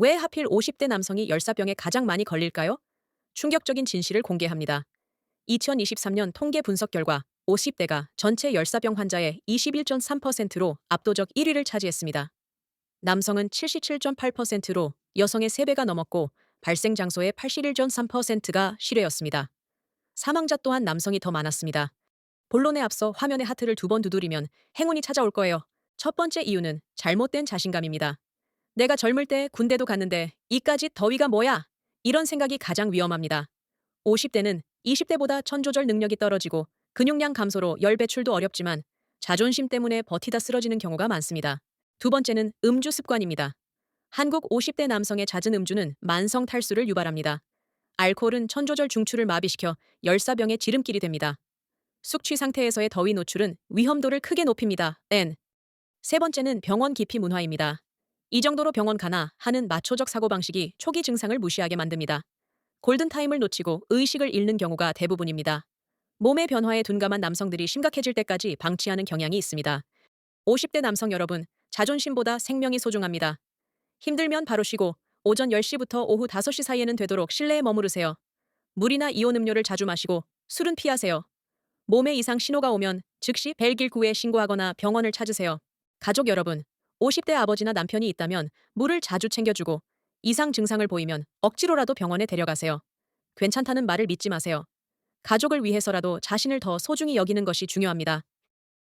왜 하필 50대 남성이 열사병에 가장 많이 걸릴까요? 충격적인 진실을 공개합니다. 2023년 통계 분석 결과 50대가 전체 열사병 환자의 21.3%로 압도적 1위를 차지했습니다. 남성은 77.8%로 여성의 3배가 넘었고 발생 장소의 81.3%가 실외였습니다. 사망자 또한 남성이 더 많았습니다. 본론에 앞서 화면의 하트를 두 번 두드리면 행운이 찾아올 거예요. 첫 번째 이유는 잘못된 자신감입니다. 내가 젊을 때 군대도 갔는데 이까짓 더위가 뭐야? 이런 생각이 가장 위험합니다. 50대는 20대보다 천조절 능력이 떨어지고 근육량 감소로 열 배출도 어렵지만 자존심 때문에 버티다 쓰러지는 경우가 많습니다. 두 번째는 음주 습관입니다. 한국 50대 남성의 잦은 음주는 만성 탈수를 유발합니다. 알코올은 천조절 중추를 마비시켜 열사병의 지름길이 됩니다. 숙취 상태에서의 더위 노출은 위험도를 크게 높입니다. N. 세 번째는 병원 기피 문화입니다. 이 정도로 병원 가나 하는 마초적 사고방식이 초기 증상을 무시하게 만듭니다. 골든타임을 놓치고 의식을 잃는 경우가 대부분입니다. 몸의 변화에 둔감한 남성들이 심각해질 때까지 방치하는 경향이 있습니다. 50대 남성 여러분, 자존심보다 생명이 소중합니다. 힘들면 바로 쉬고 오전 10시부터 오후 5시 사이에는 되도록 실내에 머무르세요. 물이나 이온 음료를 자주 마시고 술은 피하세요. 몸에 이상 신호가 오면 즉시 119에 신고하거나 병원을 찾으세요. 가족 여러분, 50대 아버지나 남편이 있다면 물을 자주 챙겨주고 이상 증상을 보이면 억지로라도 병원에 데려가세요. 괜찮다는 말을 믿지 마세요. 가족을 위해서라도 자신을 더 소중히 여기는 것이 중요합니다.